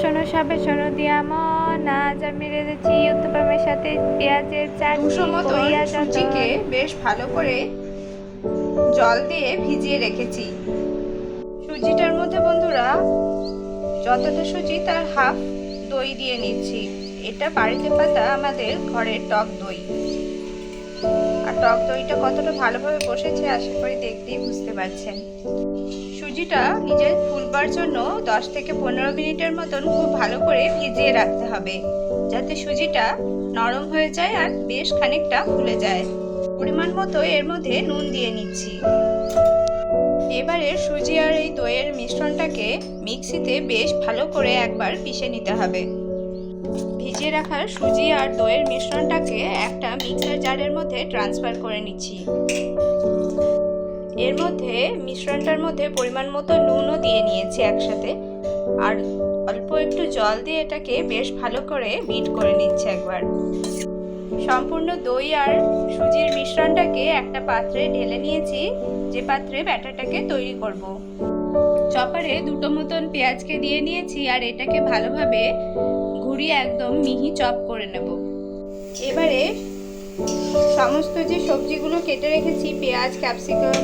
শোনো সবে শোনো দিয়া মন। আজ আমি রেঁধেছি উত্তপমের সাথে পেঁয়াজের চাটনি। বেশ ভালো করে জল দিয়ে ভিজিয়ে রেখেছি। সুজিটার মধ্যে বন্ধুরা যতটা সুজি তার হাফ দই দিয়ে নিচ্ছি। এটা বাড়িতে পাতা আমাদের ঘরের টক দই। আর টক দইটা কতটা ভালোভাবে বসেছে আশা করি দেখতেই বুঝতে পারছেন। সুজিটা নিজের ফুলবার জন্য দশ থেকে পনেরো মিনিটের মতন খুব ভালো করে ভিজিয়ে রাখতে হবে, যাতে সুজিটা নরম হয়ে যায় আর বেশ খানিকটা ফুলে যায়। পরিমাণ মতো এর মধ্যে নুন দিয়ে নিচ্ছি। এবারে সুজি আর এই দইয়ের মিশ্রণটাকে মিক্সিতে বেশ ভালো করে একবার পিষে নিতে হবে। ভিজিয়ে রাখার সুজি আর দইয়ের মিশ্রণটাকে একটা মিক্সার জারের মধ্যে ট্রান্সফার করে নিচ্ছি। এর মধ্যে মিশ্রণটার মধ্যে পরিমাণ মতো নুনও দিয়ে নিয়েছি একসাথে। আর অল্প একটু জল দিয়ে এটাকে বেশ ভালো করে বিট করে নিচ্ছে একবার। সম্পূর্ণ দই আর সুজির মিশ্রণটাকে একটা পাত্রে ঢেলে নিয়েছি, যে পাত্রে ব্যাটারটাকে তৈরি করব। চপারে দুটো মতন পেঁয়াজকে দিয়ে নিয়েছি আর এটাকে ভালোভাবে ঘুরিয়ে একদম মিহি চপ করে নেব। এবারে সমস্ত যে সবজিগুলো কেটে রেখেছি, পেঁয়াজ, ক্যাপসিকাম,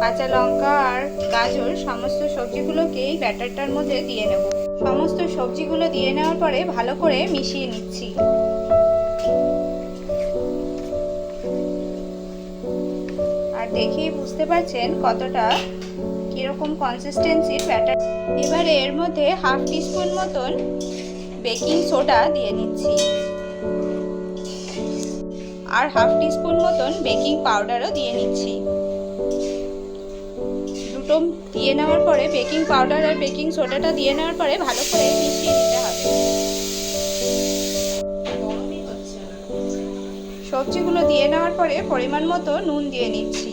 কাঁচা লঙ্কা আর গাজর, সমস্ত সবজিগুলোকে এই ব্যাটারটার মধ্যে দিয়ে নেব। সমস্ত সবজিগুলো দিয়ে নেওয়ার পরে ভালো করে মিশিয়ে নিচ্ছি। আর দেখেই বুঝতে পারছেন কতটা কীরকম কনসিস্টেন্সির ব্যাটার এবারে এর মধ্যে হাফ টিস্পুন মতন বেকিং সোডা দিয়ে নিচ্ছি। আর হাফ টিস্পুন মতন বেকিং পাউডারও দিয়ে নিচ্ছি। দুটো দিয়ে নেওয়ার পরে বেকিং পাউডার আর বেকিং সোডাটা দিয়ে নেওয়ার পরে ভালো করে মিশিয়ে দিতে হবে। সবজিগুলো দিয়ে নেওয়ার পরে পরিমাণ মতো নুন দিয়ে নিচ্ছি।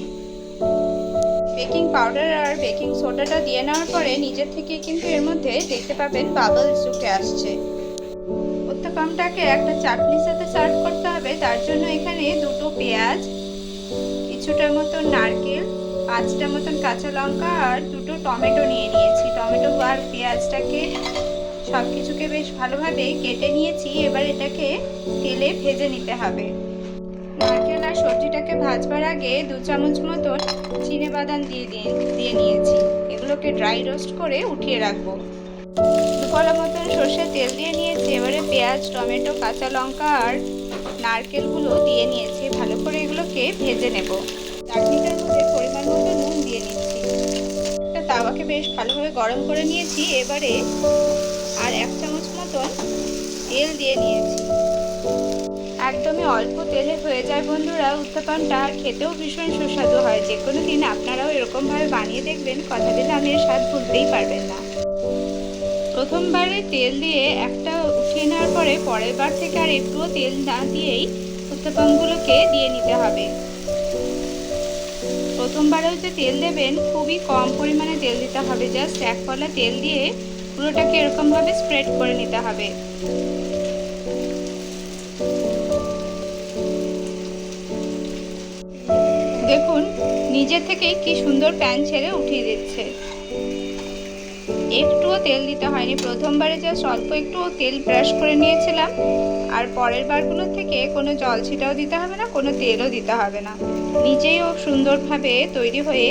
বেকিং পাউডার আর বেকিং সোডাটা দিয়ে নেওয়ার পরে নিজের থেকে কিন্তু এর মধ্যে দেখতে পাবেন বাবলস উঠে আসছে। উত্তপমটাকে একটা চাটনির সাথে সার্ভ করতে হবে, তার জন্য এখানে দুটো পেঁয়াজ কিছুটা মতো নারকেল, পাঁচটা মতন কাঁচা লঙ্কা আর দুটো টমেটো নিয়ে নিয়েছি। টমেটো আর পেঁয়াজটাকে সব কিছুকে বেশ ভালোভাবে কেটে নিয়েছি, এবার এটাকে তেলে ভেজে নিতে হবে। নারকেল আর সবজিটাকে ভাজবার আগে দু চামচ মতন চিনে বাদাম দিয়ে দিয়ে দিয়ে নিয়েছি। এগুলোকে ড্রাই রোস্ট করে উঠিয়ে রাখব। দুপলা মতন সর্ষে তেল দিয়ে নিয়েছি, এবারে পেঁয়াজ, টমেটো, কাঁচা লঙ্কা আর নারকেলগুলো দিয়ে নিয়েছি। ভালো করে এগুলোকে ভেজে নেব। চাটনিটার মধ্যে পরিমাণ মতো নুন দিয়ে নিচ্ছি। একটা তাওয়াকে বেশ ভালোভাবে গরম করে নিয়েছি, এবারে আর এক চামচ মতন তেল দিয়ে নিয়েছি। একদমই অল্প তেলে হয়ে যায় বন্ধুরা উত্তাপানটা খেতেও ভীষণ সুস্বাদু হয়। যে কোনো দিন আপনারাও এরকমভাবে বানিয়ে দেখবেন, কথা দিলে আমি এর স্বাদ ভুলতেই পারবেন না। প্রথমবারে তেল দিয়ে একটা উঠিয়ে নেওয়ার পরে পরের বার থেকে আর একটুও তেল না দিয়েই উত্তাপামগুলোকে দিয়ে নিতে হবে। প্রথমবারেও যে তেল দেবেন, খুবই কম পরিমাণে তেল দিতে হবে। জাস্ট এক পলা তেল দিয়ে পুরোটাকে এরকমভাবে স্প্রেড করে নিতে হবে। দেখুন, নিজে থেকেই কি সুন্দর প্যান ছেড়ে উঠিয়ে দিচ্ছে। একটুও তেল দিতে হয়নি। প্রথমবারে জাস্ট অল্প একটু তেল ব্রাশ করে নিয়েছিলাম। আর পরের বারগুলো থেকে কোনো জল ছিটাও দিতে হবে না, কোনো তেলও দিতে হবে না। নিজেই ও সুন্দরভাবে তৈরি হয়ে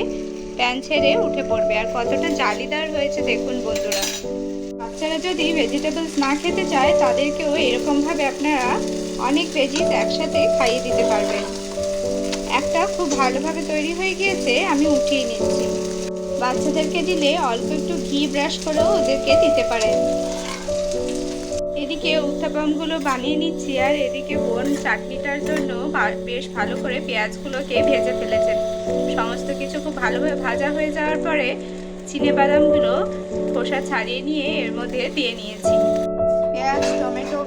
প্যান ছেড়ে উঠে পড়বে। আর কতটা জালিদার হয়েছে দেখুন বন্ধুরা। বাচ্চারা যদি ভেজিটেবলস না খেতে চায়, তাদেরকেও এরকমভাবে আপনারা অনেক ভেজিস একসাথে খাইয়ে দিতে পারবেন। একটা খুব ভালোভাবে তৈরি হয়ে গিয়েছে, আমি উঠিয়ে নিচ্ছি। বাচ্চাদেরকে দিলে অল্প একটু ঘি ব্রাশ করেও ওদেরকে দিতে পারেন এদিকে উত্থাপমগুলো বানিয়ে নিচ্ছি আর এদিকে বোন চাটনিটার জন্য বেশ ভালো করে পেঁয়াজগুলোকে ভেজে ফেলেছেন সমস্ত কিছু খুব ভালোভাবে ভাজা হয়ে যাওয়ার পরে বাদামগুলো খোসা ছাড়িয়ে নিয়ে এর মধ্যে দিয়ে নিয়েছি। পেঁয়াজ, টমেটো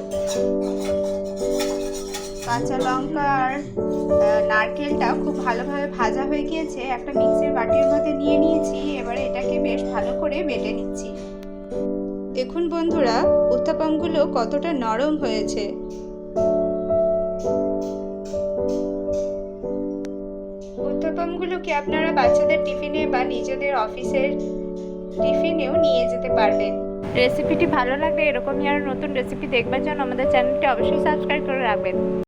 কাঁচা লঙ্কা আর নারকেলটা খুব ভালোভাবে ভাজা হয়ে গিয়েছে। একটা মিক্সির বাটির মধ্যে নিয়ে নিয়েছি, এবারে এটাকে বেশ ভালো করে বেটে নিচ্ছি। দেখুন বন্ধুরা উত্তাপমগুলো কতটা নরম হয়েছে। উত্তাপমগুলোকে আপনারা বাচ্চাদের টিফিনে বা নিজেদের অফিসের টিফিনেও নিয়ে যেতে পারবেন। রেসিপিটি ভালো লাগলে এরকমই আরও নতুন রেসিপি দেখবার জন্য আমাদের চ্যানেলটি অবশ্যই সাবস্ক্রাইব করে রাখবেন।